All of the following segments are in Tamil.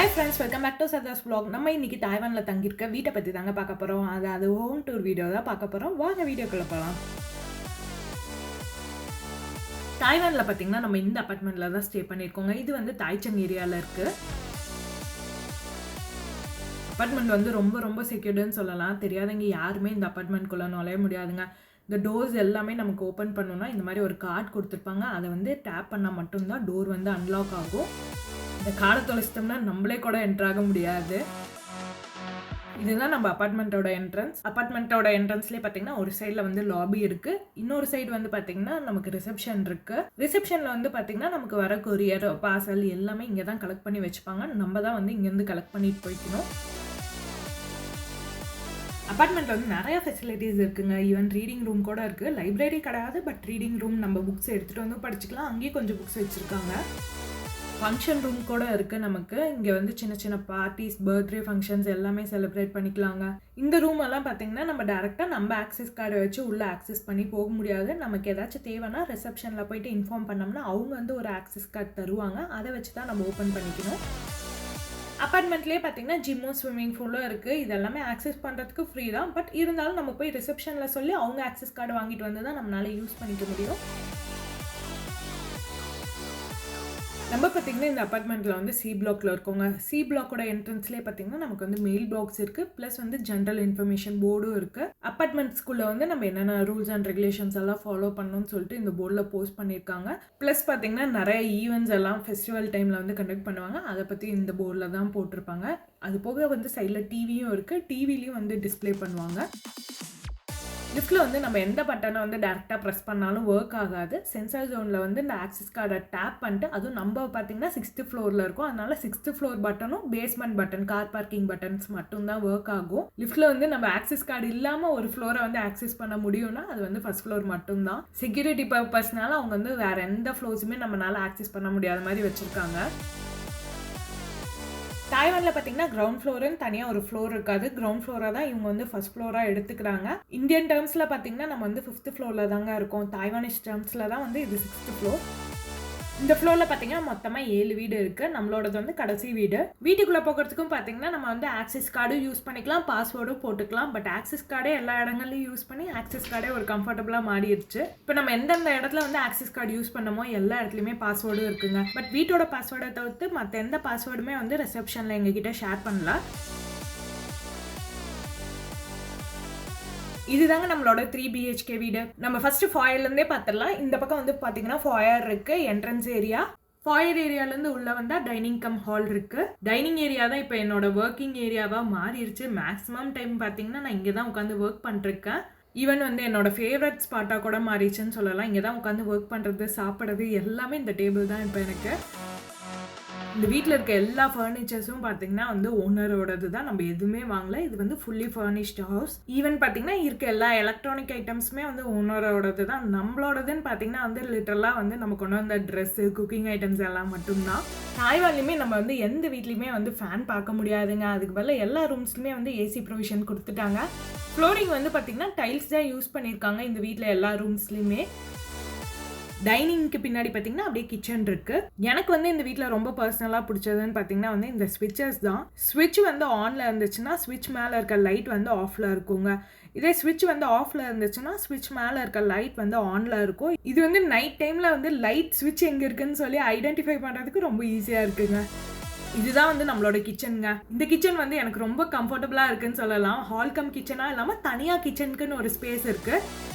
Hi friends welcome back to Sadha's vlog. நம்ம இன்னைக்கு தாய்வானில் தங்கியிருக்க வீட்டை பற்றி தாங்க பார்க்க போகிறோம் அது அது ஹோம் டூர் வீடியோ தான் பார்க்க போகிறோம் வாங்க வீடியோக்குள்ளே போகலாம் தாய்வானில் பார்த்தீங்கன்னா நம்ம இந்த அப்பார்ட்மெண்ட்டில் தான் ஸ்டே பண்ணியிருக்கோங்க. இது வந்து தாய்ச்சங் ஏரியாவில் இருக்குது அப்பார்ட்மெண்ட் வந்து ரொம்ப ரொம்ப செக்யூர்டுன்னு சொல்லலாம். தெரியாதவங்க யாருமே இந்த அப்பார்ட்மெண்ட்குள்ளே நுழைய முடியாதுங்க. இந்த டோர்ஸ் எல்லாமே நமக்கு ஓப்பன் பண்ணோம்னா இந்த மாதிரி ஒரு கார்டு கொடுத்துருப்பாங்க. அதை வந்து டேப் பண்ணால் மட்டும்தான் டோர் வந்து அன்லாக் ஆகும். இந்த தொலைச்சிட்டோம்னா நம்மளே கூட என்ட்ரு ஆக முடியாது. இதுதான் நம்ம அப்பார்ட்மெண்ட்டோட என்ட்ரன்ஸ் அப்பார்ட்மெண்ட்டோட என்ட்ரன்ஸ்லேயே பார்த்தீங்கன்னா ஒரு சைடில் வந்து லாபி இருக்கு. இன்னொரு சைடு வந்து பார்த்தீங்கன்னா நமக்கு ரிசப்ஷன் இருக்கு. ரிசப்ஷனில் வந்து பார்த்தீங்கன்னா நமக்கு வர கொரியர் பார்சல் எல்லாமே இங்கே தான் கலெக்ட் பண்ணி வச்சுப்பாங்க. நம்ம தான் வந்து இங்கேருந்து கலெக்ட் பண்ணிட்டு போய்க்கணும். அப்பார்ட்மெண்ட்டில் வந்து நிறைய ஃபெசிலிட்டிஸ் இருக்குங்க. ஈவன் ரீடிங் ரூம் கூட இருக்குது லைப்ரரி கிடையாது பட் ரீடிங் ரூம் நம்ம புக்ஸ் எடுத்துகிட்டு வந்து படிச்சுக்கலாம். அங்கேயும் கொஞ்சம் புக்ஸ் வச்சுருக்காங்க. ஃபங்க்ஷன் ரூம் கூட இருக்குது நமக்கு. இங்கே வந்து சின்ன சின்ன பார்ட்டிஸ் பர்த்டே ஃபங்க்ஷன்ஸ் எல்லாமே செலிப்ரேட் பண்ணிக்கலாங்க. இந்த ரூம் எல்லாம் பார்த்தீங்கன்னா நம்ம டேரெக்டாக நம்ம ஆக்சஸ் கார்டை வச்சு உள்ளே ஆக்சஸ் பண்ணி போக முடியாது. நமக்கு ஏதாச்சும் தேவைன்னா ரிசப்ஷனில் போயிட்டு இன்ஃபார்ம் பண்ணோம்னா அவங்க வந்து ஒரு ஆக்சஸ் கார்டு தருவாங்க. அதை வச்சு தான் நம்ம ஓப்பன் பண்ணிக்கணும். அப்பார்ட்மெண்ட்லேயே பார்த்தீங்கன்னா ஜிம்மும் ஸ்விம்மிங் பூலும் இருக்குது இதெல்லாமே ஆக்சஸ் பண்ணுறதுக்கு ஃப்ரீ தான். பட் இருந்தாலும் நம்ம போய் ரிசப்ஷனில் சொல்லி அவங்க ஆக்சஸ் கார்டு வாங்கிட்டு வந்து தான் நம்மளால யூஸ் பண்ணிக்க முடியும். நம்ம பார்த்தீங்கன்னா இந்த அப்பார்ட்மெண்ட்டில் வந்து சி பிளாக்ல இருக்கோங்க. சி பிளாக்கோட என்ட்ரன்ஸ்லேயே பார்த்தீங்கன்னா நமக்கு வந்து மெயில் பாக்ஸ் இருக்குது ப்ளஸ் வந்து ஜென்ரல் இன்ஃபர்மேஷன் போர்டும் இருக்குது அப்பார்ட்மெண்ட்ஸ்குள்ளே வந்து நம்ம என்னென்ன ரூல்ஸ் அண்ட் ரெகுலேஷன்ஸ் எல்லாம் ஃபாலோ பண்ணணும்னு சொல்லிட்டு இந்த போர்டில் போஸ்ட் பண்ணியிருக்காங்க. ப்ளஸ் பார்த்தீங்கன்னா நிறைய ஈவெண்ட்ஸ் எல்லாம் ஃபெஸ்டிவல் டைமில் வந்து கண்டக்ட் பண்ணுவாங்க. அதை பற்றி இந்த போர்டில் தான் போட்டிருப்பாங்க. அது போக வந்து சைடில் டிவியும் இருக்குது டிவிலையும் வந்து டிஸ்ப்ளே பண்ணுவாங்க. லிஃப்ட்டில் வந்து நம்ம எந்த பட்டனை வந்து டேரெக்டாக ப்ரெஸ் பண்ணாலும் ஒர்க் ஆகாது. சென்சார் ஜோனில் வந்து இந்த ஆக்சிஸ் கார்டை டேப் பண்ணிட்டு அதுவும் நம்ம பார்த்தீங்கன்னா சிக்ஸ்த்து ஃப்ளோரில் இருக்கும். அதனால sixth floor பட்டனும் basement button car parking buttons மட்டும்தான் ஒர்க் ஆகும். லிஃப்ட்டில் வந்து நம்ம ஆக்சஸ் கார்டு இல்லாமல் ஒரு ஃப்ளோரை வந்து ஆக்சஸ் பண்ண முடியும்னா அது வந்து ஃபஸ்ட் ஃப்ளோர் மட்டும்தான். செக்யூரிட்டி பர்பஸ்னால அவங்க வந்து வேறு எந்த ஃப்ளோர்ஸுமே நம்மளால ஆக்சஸ் பண்ண முடியாத மாதிரி வச்சுருக்காங்க. தாய்வானில் பார்த்தீங்கன்னா கிரவுண்ட் ஃப்ளோருன்னு தனியாக ஒரு ஃப்ளோர் இருக்காது. கிரவுண்ட் ஃப்ளோராக தான் இவங்க வந்து ஃபஸ்ட் ஃப்ளோராக எடுத்துக்கிறாங்க. இந்தியன் டேர்ம்ஸில் பார்த்தீங்கன்னா நம்ம வந்து ஃபிஃப்த் ஃப்ளோரில் தாங்க இருக்கோம். தாய்வானிஷ் டேர்ம்ஸில் தான் வந்து இது சிக்ஸ்த் ஃப்ளோர் இந்த ஃப்ளோரில் பார்த்தீங்கன்னா மொத்தமாக ஏழு வீடு இருக்குது நம்மளோடது வந்து கடைசி வீடு. வீட்டுக்குள்ளே போகிறதுக்கும் பார்த்தீங்கன்னா நம்ம வந்து ஆக்சிஸ் கார்டும் யூஸ் பண்ணிக்கலாம் பாஸ்வேர்டும் போட்டுக்கலாம். பட் ஆக்சிஸ் கார்டே எல்லா இடங்கள்லையும் யூஸ் பண்ணி ஆக்சஸ் கார்டே ஒரு கம்ஃபர்டபுளாக மாறிடுச்சு. இப்போ நம்ம எந்தெந்த இடத்துல வந்து ஆக்சஸ் கார்டு யூஸ் பண்ணமோ எல்லா இடத்துலையுமே பாஸ்வேர்டும் இருக்குங்க. பட் வீட்டோட பாஸ்வேர்டை தவிர்த்து மற்ற எந்த பாஸ்வேர்டுமே வந்து ரிசப்ஷனில் எங்ககிட்ட ஷேர் பண்ணலாம் இதுதாங்க நம்மளோட த்ரீ பிஹெச்கே வீடு. நம்ம ஃபர்ஸ்ட் ஃபாயர்லேருந்தே பார்த்துடலாம் இந்த பக்கம் வந்து பார்த்தீங்கன்னா ஃபாயர் இருக்கு என்ட்ரன்ஸ் ஏரியா ஃபாயர் ஏரியாலேருந்து உள்ளே வந்தால் டைனிங் கம் ஹால் இருக்குது டைனிங் ஏரியா தான் இப்போ என்னோட ஒர்க்கிங் ஏரியாவாக மாறிடுச்சு. மேக்ஸிமம் டைம் பார்த்தீங்கன்னா நான் இங்கே தான் உட்காந்து ஒர்க் பண்ணிருக்கேன் ஈவன் வந்து என்னோட ஃபேவரட் ஸ்பாட்டாக கூட மாறிடுச்சுன்னு சொல்லலாம். இங்கே தான் உட்காந்து ஒர்க் பண்ணுறது சாப்பிட்றது எல்லாமே இந்த டேபிள் தான் இப்போ எனக்கு. இந்த வீட்டில் இருக்க எல்லா ஃபர்னிச்சர்ஸும் பார்த்தீங்கன்னா வந்து ஓனரோடது தான். நம்ம எதுவுமே வாங்கல. இது வந்து ஃபுல்லி ஃபர்னிஷ்டு ஹவுஸ் ஈவன் பார்த்தீங்கன்னா இருக்க எல்லா எலக்ட்ரானிக் ஐட்டம்ஸுமே வந்து ஓனரோடது தான். நம்மளோடதுன்னு பார்த்தீங்கன்னா வந்து லிட்டரலாக வந்து நம்ம கொண்டு வந்த ட்ரெஸ்ஸு குக்கிங் ஐட்டம்ஸ் எல்லாம் மட்டும்தான். தாய்வான்லையுமே நம்ம வந்து எந்த வீட்லேயுமே வந்து ஃபேன் பார்க்க முடியாதுங்க. அதுக்கு பதிலாக எல்லா ரூம்ஸ்லையுமே வந்து ஏசி ப்ரொவிஷன் கொடுத்துட்டாங்க. ஃப்ளோரிங் வந்து பார்த்தீங்கன்னா டைல்ஸ் தான் யூஸ் பண்ணியிருக்காங்க இந்த வீட்டில் எல்லா ரூம்ஸ்லையுமே டைனிங்க்கு பின்னாடி பார்த்தீங்கன்னா அப்படியே கிச்சன் இருக்கு. எனக்கு வந்து இந்த வீட்டில் ரொம்ப பர்சனலாக பிடிச்சதுன்னு பார்த்தீங்கன்னா வந்து இந்த ஸ்விட்சஸ் தான். ஸ்விட்ச் வந்து ஆனில் இருந்துச்சுன்னா ஸ்விட்ச் மேலே இருக்க லைட் வந்து ஆஃபில் இருக்குங்க. இதே ஸ்விட்ச் வந்து ஆஃபில் இருந்துச்சுன்னா ஸ்விட்ச் மேலே இருக்க லைட் வந்து ஆனில் இருக்கும். இது வந்து நைட் டைமில் வந்து லைட் ஸ்விட்ச் எங்கே இருக்குன்னு சொல்லி ஐடென்டிஃபை பண்ணுறதுக்கு ரொம்ப ஈஸியாக இருக்குங்க. இதுதான் வந்து நம்மளோட கிச்சனுங்க இந்த கிச்சன் வந்து எனக்கு ரொம்ப கம்ஃபர்டபுளாக இருக்குன்னு சொல்லலாம். ஹால் கம் கிச்சனாக இல்லாமல் தனியாக கிச்சனுக்குன்னு ஒரு ஸ்பேஸ் இருக்குது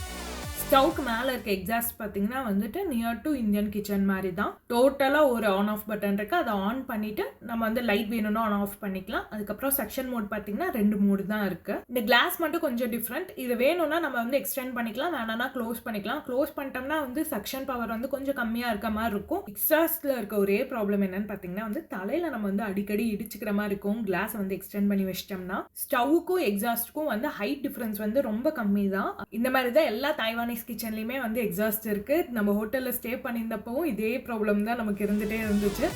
ஸ்டவ்க்கு மேலே இருக்க எக்ஸாஸ்ட் பார்த்தீங்கன்னா வந்துட்டு நியர் டு இந்தியன் கிச்சன் மாதிரி தான் டோட்டலாக ஒரு ஆன் ஆஃப் பட்டன் இருக்குது அதை ஆன் பண்ணிவிட்டு நம்ம வந்து லைட் வேணும்னா ஆன் ஆஃப் பண்ணிக்கலாம். அதுக்கப்புறம் செக்ஷன் மோட் பார்த்தீங்கன்னா ரெண்டு மோடு தான் இருக்குது இந்த கிளாஸ் மட்டும் கொஞ்சம் டிஃப்ரெண்ட் இது வேணும்னா நம்ம வந்து எக்ஸ்டெண்ட் பண்ணிக்கலாம். வேணாம்னா க்ளோஸ் பண்ணிக்கலாம். க்ளோஸ் பண்ணிட்டோம்னா வந்து செக்ஷன் பவர் வந்து கொஞ்சம் கம்மியாக இருக்க மாதிரி இருக்கும். எக்ஸ்ட்ராஸில் இருக்க ஒரே ப்ராப்ளம் என்னன்னு பார்த்தீங்கன்னா வந்து தலையில் நம்ம வந்து அடிக்கடி இடிச்சுக்கிற மாதிரி இருக்கும். கிளாஸ் வந்து எக்ஸ்டெண்ட் பண்ணி வச்சிட்டோம்னா ஸ்டவ்வுக்கும் எக்ஸாஸ்ட்டுக்கும் வந்து ஹைட் டிஃப்ரென்ஸ் வந்து ரொம்ப கம்மி தான் இந்த மாதிரி தான் எல்லா தாய்வானி சைனீஸ் கிச்சன்லேயுமே வந்து எக்ஸாஸ்ட் இருக்குது நம்ம ஹோட்டலில் ஸ்டே பண்ணியிருந்தப்பவும் இதே ப்ராப்ளம் தான் நமக்கு இருந்துகிட்டே இருந்துச்சு.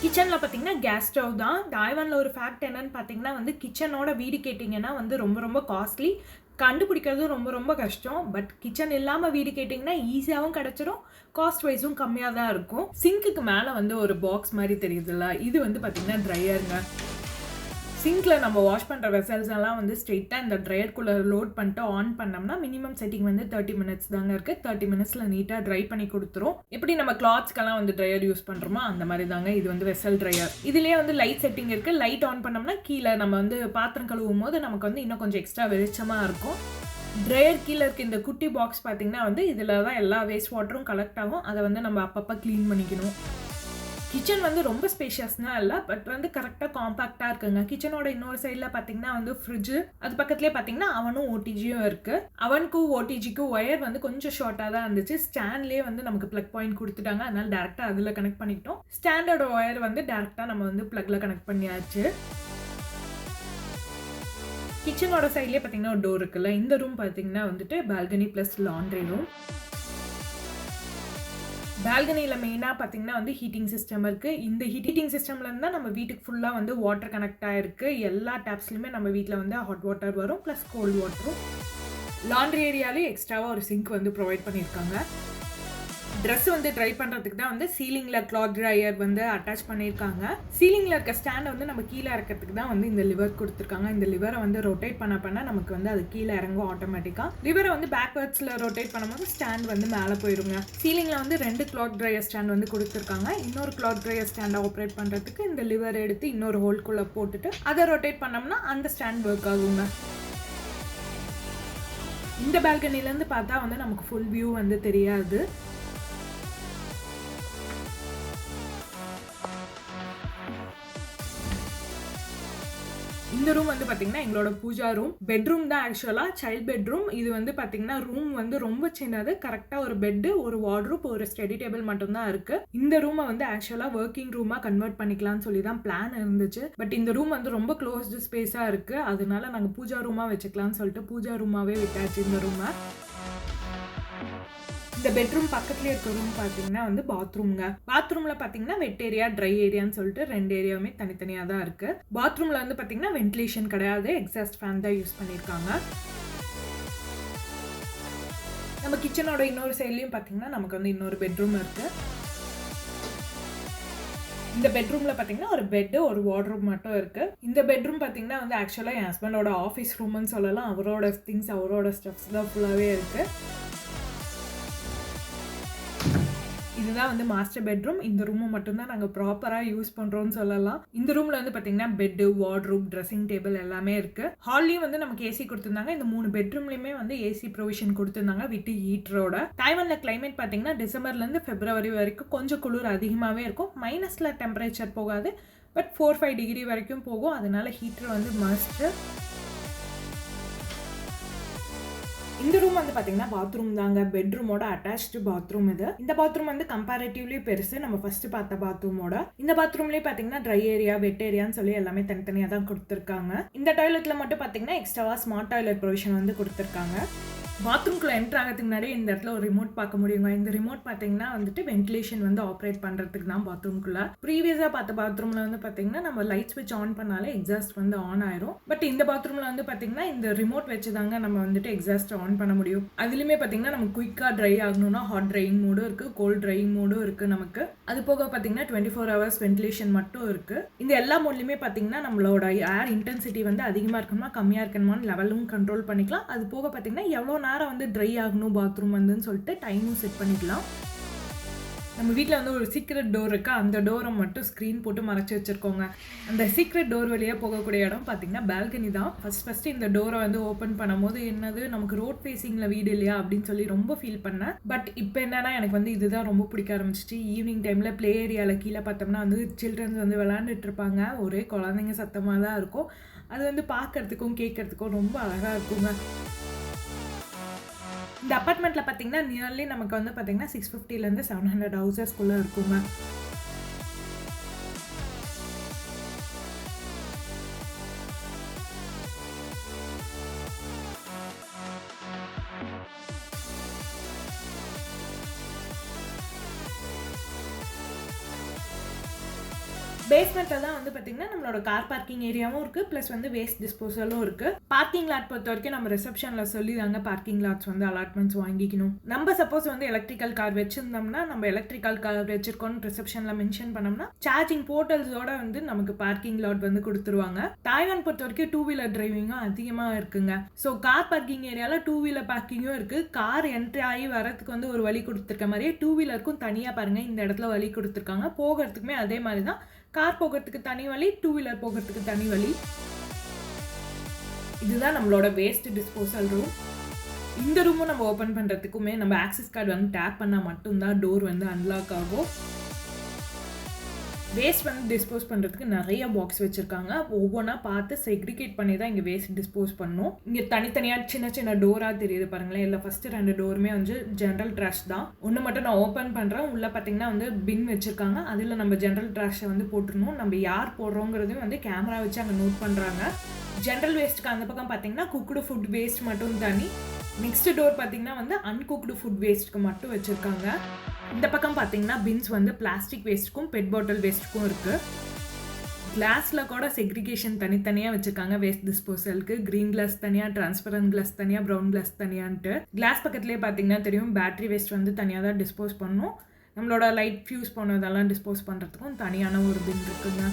கிச்சனில் பார்த்தீங்கன்னா கேஸ் ஸ்டவ் தான். தாய்வானில் ஒரு ஃபேக்ட் என்னன்னு பார்த்தீங்கன்னா வந்து கிச்சனோட வீடு கேட்டிங்கன்னா வந்து ரொம்ப ரொம்ப காஸ்ட்லி கண்டுபிடிக்கிறது ரொம்ப ரொம்ப கஷ்டம். பட் கிச்சன் இல்லாமல் வீடு கேட்டிங்கன்னா ஈஸியாகவும் கிடச்சிரும். காஸ்ட் வைஸும் கம்மியாக தான் இருக்கும். சிங்க்குக்கு மேலே வந்து ஒரு பாக்ஸ் மாதிரி தெரியுதுல்ல? இது வந்து பார்த்திங்கன்னா ட்ரையருங்க சிங்கில் நம்ம வாஷ் பண்ணுற வெசல்ஸ் எல்லாம் வந்து ஸ்ட்ரெயிட்டாக இந்த ட்ரையர்க்குள்ளே லோட் பண்ணிட்டு ஆன் பண்ணோம்னா மினிமம் செட்டிங் வந்து தேர்ட்டி மினிட்ஸ் தாங்க இருக்குது தேர்ட்டி மினிட்ஸில் நீட்டாக ட்ரை பண்ணி கொடுத்துரும். எப்படி நம்ம கிளாத்ஸ்க்கெல்லாம் வந்து ட்ரையர் யூஸ் பண்ணுறோமோ அந்த மாதிரி தாங்க இது வந்து வெசல் ட்ரையர் இதுலேயே வந்து லைட் செட்டிங் இருக்குது லைட் ஆன் பண்ணோம்னா கீழே நம்ம வந்து பாத்திரம் கழுவும் போது நமக்கு வந்து இன்னும் கொஞ்சம் எக்ஸ்ட்ரா வெளிச்சமாக இருக்கும். ட்ரையர் கீழே இருக்க இந்த குட்டி பாக்ஸ் பார்த்தீங்கன்னா வந்து இதில் தான் எல்லா வேஸ்ட் வாட்டரும் கலெக்ட் ஆகும். அதை வந்து நம்ம அப்பப்போ க்ளீன் பண்ணிக்கணும். கிச்சன் வந்து ரொம்ப ஸ்பேஷியஸ்னா இல்லை பட் வந்து கரெக்டாக காம்பாக்டாக இருக்குங்க. கிச்சனோட இன்னொரு சைடில் பார்த்தீங்கன்னா வந்து ஃப்ரிட்ஜு அது பக்கத்துலேயே பார்த்தீங்கன்னா அவனும் ஓடிஜியும் இருக்குது அவனுக்கும் ஓடிஜிக்கும் ஒயர் வந்து கொஞ்சம் ஷார்ட்டாக தான் இருந்துச்சு. ஸ்டாண்ட்லேயே வந்து நமக்கு ப்ளக் பாயிண்ட் கொடுத்துட்டாங்க. அதனால டேரெக்டாக அதில் கனெக்ட் பண்ணிக்கிட்டோம். ஸ்டாண்டர்ட் ஒயர் வந்து டேரெக்டாக நம்ம வந்து ப்ளக்கில் கனெக்ட் பண்ணியாச்சு. கிச்சனோட சைட்லேயே பார்த்தீங்கன்னா ஒரு டோர் இருக்குல்ல இந்த ரூம் பார்த்தீங்கன்னா வந்துட்டு பால்கனி ப்ளஸ் லாண்ட்ரி ரூம் பால்கனியில் மெயினாக பார்த்தீங்கன்னா வந்து ஹீட்டிங் சிஸ்டம் இருக்குது இந்த ஹீட்டிங் சிஸ்டம்லேருந்து தான் நம்ம வீட்டுக்கு ஃபுல்லாக வந்து வாட்டர் கனெக்ட் ஆகிருக்கு எல்லா டேப்ஸ்லையுமே நம்ம வீட்டில் வந்து ஹாட் வாட்டர் வரும் ப்ளஸ் கோல்ட் வாட்டரும் லாண்ட்ரி ஏரியாலே எக்ஸ்ட்ராவாக ஒரு சிங்க் வந்து ப்ரொவைட் பண்ணியிருக்காங்க. ட்ரெஸ் வந்து ட்ரை பண்ணுறதுக்கு தான் வந்து சீலிங்கில் கிளாத் ட்ரையர் வந்து அட்டாச் பண்ணியிருக்காங்க. சீலிங்கில் இருக்க ஸ்டாண்டை வந்து நம்ம கீழே இறக்கிறதுக்கு தான் வந்து இந்த லிவர் கொடுத்துருக்காங்க. இந்த லிவரை வந்து ரொட்டேட் பண்ண பண்ண நமக்கு வந்து அது கீழே இறங்கும் ஆட்டோமேட்டிக்காக லிவரை வந்து பேக்வேர்ட்ஸில் ரொட்டேட் பண்ணும்போது ஸ்டாண்ட் வந்து மேலே போயிடுங்க சீலிங்கில் வந்து ரெண்டு கிளாத் ட்ரையர் ஸ்டாண்ட் வந்து கொடுத்துருக்காங்க. இன்னொரு கிளாத் ட்ரையர் ஸ்டாண்டை ஆப்ரேட் பண்ணுறதுக்கு இந்த லிவர் எடுத்து இன்னொரு ஹோல்குள்ளே போட்டுட்டு அதை ரொட்டேட் பண்ணோம்னா அந்த ஸ்டாண்ட் ஒர்க் ஆகுங்க. இந்த பால்கனிலேருந்து பார்த்தா வந்து நமக்கு ஃபுல் வியூ வந்து தெரியாது. இந்த ரூம் வந்து பார்த்தீங்கன்னா எங்களோட பூஜா ரூம் பெட்ரூம் தான் ஆக்சுவலாக சைல்ட் பெட்ரூம் இது வந்து பார்த்தீங்கன்னா ரூம் வந்து ரொம்ப சின்னது. கரெக்டாக ஒரு பெட்டு ஒரு வார்ட்ரூப் ஒரு ஸ்டடி டேபிள் மட்டும்தான் இருக்கு. இந்த ரூமை வந்து ஆக்சுவலாக ஒர்க்கிங் ரூமாக கன்வெர்ட் பண்ணிக்கலாம்னு சொல்லி தான் பிளான் இருந்துச்சு. பட் இந்த ரூம் வந்து ரொம்ப க்ளோஸ்டு ஸ்பேஸாக இருக்கு. அதனால நாங்கள் பூஜா ரூமாக வச்சுக்கலாம்னு சொல்லிட்டு பூஜா ரூமாவே விட்டாச்சு இந்த ரூமை இந்த பெட்ரூம் பக்கத்துல இருக்க ரூம் பார்த்தீங்கன்னா வந்து பாத்ரூம்ங்க பாத்ரூமில் பார்த்தீங்கன்னா வெட் ஏரியா ட்ரை ஏரியான்னு சொல்லிட்டு ரெண்டு ஏரியாவுமே தனித்தனியாக தான் இருக்கு. பாத்ரூம்ல வந்து பார்த்தீங்கன்னா வென்டிலேஷன் கிடையாது. எக்ஸாஸ்ட் ஃபேன் தான் யூஸ் பண்ணியிருக்காங்க நம்ம கிச்சனோட இன்னொரு சைட்லையும் பார்த்தீங்கன்னா நமக்கு வந்து இன்னொரு பெட்ரூம் இருக்கு. இந்த பெட்ரூமில் பார்த்தீங்கன்னா ஒரு பெட்டு ஒரு வார்ட்ரூம் மட்டும் இருக்குது இந்த பெட்ரூம் பார்த்தீங்கன்னா வந்து ஆக்சுவலாக என் ஹஸ்பண்டோட ஆஃபீஸ் ரூம்னு சொல்லலாம். அவரோட திங்ஸ் அவரோட ஸ்டெப்ஸ் தான் ஃபுல்லாகவே இருக்குது இதுதான் வந்து மாஸ்டர் பெட்ரூம் இந்த ரூமை மட்டும்தான் நாங்கள் ப்ராப்பராக யூஸ் பண்ணுறோம்னு சொல்லலாம். இந்த ரூமில் வந்து பார்த்தீங்கன்னா பெட்டு வார்ட்ரூப் ட்ரெஸ்ஸிங் டேபிள் எல்லாமே இருக்குது ஹால்லையும் வந்து நமக்கு ஏசி கொடுத்துருந்தாங்க. இந்த மூணு பெட்ரூம்லையுமே வந்து ஏசி ப்ரொவிஷன் கொடுத்துருந்தாங்க விட்டு ஹீட்டரோட டைவனில் கிளைமேட் பார்த்தீங்கன்னா டிசம்பர்லேருந்து பிப்ரவரி வரைக்கும் கொஞ்சம் குளிர் அதிகமாகவே இருக்கும். மைனஸில் டெம்பரேச்சர் போகாது. பட் ஃபோர் ஃபைவ் டிகிரி வரைக்கும் போகும். அதனால ஹீட்டர் வந்து மஸ்ட்டு இந்த ரூம் வந்து பார்த்தீங்கன்னா பாத்ரூம் தாங்க. பெட்ரூமோட அட்டாச்டு பாத்ரூம் இது. இந்த பாத்ரூம் வந்து கம்பேரிட்டிவ்லி பெருசு. நம்ம ஃபர்ஸ்ட் பார்த்த பாத்ரூமோட இந்த பாத்ரூம்லேயே பார்த்தீங்கன்னா ட்ரை ஏரியா வெட் ஏரியான்னு சொல்லி எல்லாமே தனித்தனியாக தான் கொடுத்துருக்காங்க. இந்த டாய்லெட்டில் மட்டும் பார்த்தீங்கன்னா எக்ஸ்ட்ராவாக ஸ்மார்ட் டாய்லெட் ப்ரொவிஷன் வந்து கொடுத்துருக்காங்க. பாத்ரூம்குள்ளே என்ட்ரு ஆகிறதுக்கு முன்னாடி இந்த இடத்துல ஒரு ரிமோட் பார்க்க முடியுங்க. இந்த ரிமோட் பார்த்தீங்கன்னா வந்துட்டு வென்டிலேஷன் வந்து ஆப்ரேட் பண்ணுறதுக்கு தான் பாத்ரூம்குள்ளே. ப்ரீவியஸாக பார்த்த பாத்ரூமில் வந்து பார்த்தீங்கன்னா நம்ம லைட் ஸ்விட்ச் ஆன் பண்ணாலே எக்ஸாஸ்ட் வந்து ஆன் ஆயிரும். பட் இந்த பாத்ரூமில் வந்து பார்த்தீங்கன்னா இந்த ரிமோட் வச்சு தாங்க நம்ம வந்துட்டு எக்ஸாஸ்ட் ஆன் பண்ண முடியும். அதுலேயுமே பார்த்தீங்கன்னா நம்ம குயிக்காக ட்ரை ஆகணும்னா ஹாட் ட்ரையிங் மோடும் இருக்குது கோல்ட் ட்ரையிங் மோடும் இருக்குது நமக்கு. அது போக பார்த்தீங்கன்னா டுவெண்ட்டி ஃபோர் ஹவர்ஸ் வென்டிலேஷன் மட்டும் இருக்குது இந்த எல்லா மோட்லையுமே பார்த்தீங்கன்னா நம்மளோட ஏர் இன்டென்சிட்டி வந்து அதிகமாக இருக்கணுமா கம்மியாக இருக்கணுமான்னு லெவலும் கண்ட்ரோல் பண்ணிக்கலாம். அது போக பார்த்தீங்கன்னா எவ்வளோ நேரம் வந்து ட்ரை ஆகணும் பாத்ரூம் வந்துன்னு சொல்லிட்டு டைமும் செட் பண்ணிக்கலாம். நம்ம வீட்டில் வந்து ஒரு சீக்ரெட் டோர் இருக்குது அந்த டோரை மட்டும் ஸ்க்ரீன் போட்டு மறைச்சி வச்சிருக்கோங்க. அந்த சீக்ரெட் டோர் வழியாக போகக்கூடிய இடம் பார்த்திங்கன்னா பால்கனி தான். ஃபர்ஸ்ட் ஃபஸ்ட்டு இந்த டோரை வந்து ஓப்பன் பண்ணும்போது என்னது நமக்கு ரோட் ஃபேஸிங்கில் வீடு இல்லையா அப்படின்னு சொல்லி ரொம்ப ஃபீல் பண்ணேன். பட் இப்போ என்னன்னா எனக்கு வந்து இதுதான் ரொம்ப பிடிக்க ஆரம்பிச்சிச்சு. ஈவினிங் டைமில் ப்ளே ஏரியாவில் கீழே பார்த்தோம்னா வந்து சில்ட்ரன்ஸ் வந்து விளாண்டுட்டு இருப்பாங்க. ஒரே குழந்தைங்க சத்தமாக தான் இருக்கும். அது வந்து பார்க்கறதுக்கும் கேட்கறதுக்கும் ரொம்ப அழகாக இருக்குங்க. இந்த அப்பார்ட்மெண்ட்டில் பார்த்தீங்கன்னா நியர்லி நமக்கு வந்து பார்த்தீங்கன்னா சிக்ஸ் ஃபிஃப்டிலேருந்து செவன் ஹண்ட்ரட் ஹவுசஸ்க்குள்ளே இருக்குங்க பேஸ்மெண்ட்டில் தான் வந்து பார்த்தீங்கன்னா நம்மளோட கார் பார்க்கிங் ஏரியாவும் இருக்குது ப்ளஸ் வந்து வேஸ்ட் டிஸ்போசலும் இருக்குது பார்க்கிங் லாட் பொறுத்த வரைக்கும் நம்ம ரிசப்ஷனில் சொல்லி தாங்க பார்க்கிங் லாட்ஸ் வந்து அலாட்மெண்ட்ஸ் வாங்கிக்கணும். நம்ம சப்போஸ் வந்து எலக்ட்ரிக்கல் கார் வச்சிருந்தோம்னா நம்ம எலக்ட்ரிக்கல் கார் வச்சிருக்கோம்னு ரிசப்ஷனில் மென்ஷன் பண்ணோம்னா சார்ஜிங் போர்ட்டல்ஸோட வந்து நமக்கு பார்க்கிங் லாட் வந்து கொடுத்துருவாங்க. தாய்வான் பொறுத்த வரைக்கும் டூ வீலர் டிரைவிங்கும் அதிகமாக இருக்குங்க ஸோ கார் பார்க்கிங் ஏரியாவில் டூ வீலர் பார்க்கிங்கும் இருக்குது கார் என்ட்ரி ஆகி வரதுக்கு வந்து ஒரு வழி கொடுத்துருக்க மாதிரியே டூ வீலருக்கும் தனியாக பாருங்கள் இந்த இடத்துல வழி கொடுத்துருக்காங்க. போகிறதுக்குமே அதே மாதிரி தான் கார் போகிறதுக்கு தனி வழி டூ வீலர் போகிறதுக்கு தனி வழி. இதுதான் நம்மளோட வேஸ்ட் டிஸ்போசல் ரூம் இந்த ரூமும் நம்ம ஓப்பன் பண்ணுறதுக்குமே நம்ம ஆக்சஸ் கார்டு வந்து டேப் பண்ணால் மட்டும்தான் டோர் வந்து அன்லாக் ஆகும். வேஸ்ட் வந்து டிஸ்போஸ் பண்ணுறதுக்கு நிறைய பாக்ஸ் வச்சுருக்காங்க. ஒவ்வொன்றா பார்த்து செக்ரிகேட் பண்ணி தான் இங்கே வேஸ்ட் டிஸ்போஸ் பண்ணணும் இங்கே தனித்தனியாக சின்ன சின்ன டோராக தெரியுது பாருங்களேன். இல்லை ஃபஸ்ட்டு ரெண்டு டோருமே வந்து ஜென்ரல் ட்ராஷ் தான். ஒன்று மட்டும் நான் ஓப்பன் பண்ணுறேன் உள்ளே பார்த்தீங்கன்னா வந்து பின் வச்சுருக்காங்க. அதில் நம்ம ஜென்ரல் ட்ராஷை வந்து போட்டுருணும் நம்ம யார் போடுறோங்கிறதையும் வந்து கேமரா வச்சு அங்கே நோட் பண்ணுறாங்க ஜென்ரல் வேஸ்ட்டுக்கு அந்த பக்கம் பார்த்தீங்கன்னா குக்குடு ஃபுட் வேஸ்ட் மட்டும் தனி. நெக்ஸ்ட் டோர் பார்த்தீங்கன்னா வந்து அன்குக்டு ஃபுட் வேஸ்ட்டுக்கு மட்டும் வச்சுருக்காங்க. இந்த பக்கம் பார்த்தீங்கன்னா பின்ஸ் வந்து பிளாஸ்டிக் வேஸ்ட்டுக்கும் பெட் பாட்டில் வேஸ்ட்டுக்கும் இருக்குது கிளாஸில் கூட செக்ரிகேஷன் தனித்தனியாக வச்சுருக்காங்க வேஸ்ட் டிஸ்போசலுக்கு க்ரீன் கிளாஸ் தனியாக டிரான்ஸ்பரண்ட் கிளாஸ் தனியாக ப்ரௌன் கிளாஸ் தனியான்ட்டு. கிளாஸ் பக்கத்துலேயே பார்த்தீங்கன்னா தெரியும் பேட்டரி வேஸ்ட் வந்து தனியாக தான் டிஸ்போஸ் பண்ணும். நம்மளோட லைட் ஃபியூஸ் போனதெல்லாம் டிஸ்போஸ் பண்ணுறதுக்கும் தனியான ஒரு பின் இருக்குங்க.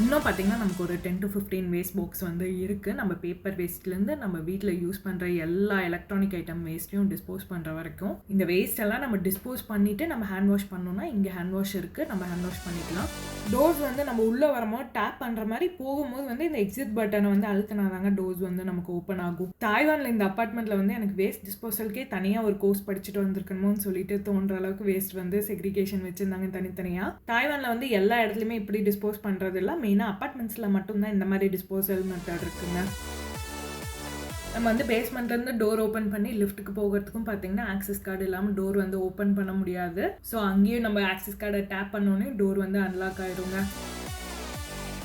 இன்னும் பார்த்தீங்கன்னா நமக்கு ஒரு ten to fifteen waste box வந்து இருக்குது நம்ம பேப்பர் வேஸ்ட்லேருந்து நம்ம வீட்டில் யூஸ் பண்ணுற எல்லா எலக்ட்ரானிக் ஐட்டம் வேஸ்ட்டையும் டிஸ்போஸ் பண்ணுற வரைக்கும் இந்த வேஸ்ட் எல்லாம் நம்ம டிஸ்போஸ் பண்ணிவிட்டு நம்ம ஹேண்ட் வாஷ் பண்ணோம்னா இங்கே ஹேண்ட் வாஷ் இருக்குது நம்ம ஹேண்ட் வாஷ் பண்ணிக்கலாம். டோர்ஸ் வந்து நம்ம உள்ளே வரும்போது டேப் பண்ணுற மாதிரி போகும்போது வந்து இந்த எக்ஸிட் பட்டனை வந்து அழுத்தினாதாங்க டோர்ஸ் வந்து நமக்கு ஓப்பன் ஆகும். தாய்வானில் இந்த அப்பார்ட்மெண்ட்டில் வந்து எனக்கு வேஸ்ட் டிஸ்போசல்கே தனியாக ஒரு கோர்ஸ் படிச்சுட்டு வந்திருக்கணுமோன்னு சொல்லிட்டு தோன்ற அளவுக்கு வேஸ்ட் வந்து செக்ரிகேஷன் வச்சுருந்தாங்க தனித்தனியாக தாய்வானில் வந்து எல்லா இடத்துலையுமே இப்படி டிஸ்போஸ் பண்ணுறது இல்லை மெயினாக அப்பார்ட்மெண்ட்ஸில் மட்டும்தான் இந்த மாதிரி டிஸ்போசல் மெத்தட் இருக்குங்க நம்ம வந்து பேஸ்மெண்ட்லேருந்து டோர் ஓப்பன் பண்ணி லிஃப்ட்டுக்கு போகிறதுக்கும் பார்த்தீங்கன்னா ஆக்சஸ் கார்டு இல்லாமல் டோர் வந்து ஓப்பன் பண்ண முடியாது. ஸோ அங்கேயும் நம்ம ஆக்சஸ் கார்டை டேப் பண்ணோன்னே டோர் வந்து அன்லாக் ஆயிருங்க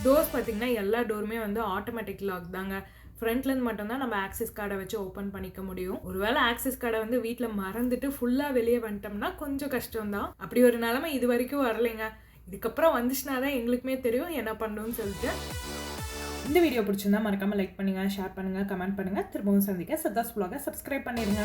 டோர்ஸ் பார்த்தீங்கன்னா எல்லா டோருமே வந்து ஆட்டோமேட்டிக் லாக் தாங்க. ஃப்ரண்ட்லேருந்து மட்டும்தான் நம்ம ஆக்சஸ் கார்டை வச்சு ஓப்பன் பண்ணிக்க முடியும். ஒருவேளை ஆக்சஸ் கார்டை வந்து வீட்டில் மறந்துட்டு ஃபுல்லாக வெளியே வந்துட்டோம்னா கொஞ்சம் கஷ்டம்தான். அப்படி ஒரு நிலமை இது வரைக்கும் வரலைங்க. இதுக்கப்புறம் வந்துச்சுனா தான் எங்களுக்குமே தெரியும் என்ன பண்ணணும்னு சொல்லிட்டு. இந்த வீடியோ பிடிச்சிருந்தா மறக்காமல் லைக் பண்ணுங்கள் ஷேர் பண்ணுங்கள் கமெண்ட் பண்ணுங்கள் திரும்பவும் சந்திக்க சித்தாஸ் vlog-அ சப்ஸ்கிரைப் பண்ணிடுங்க.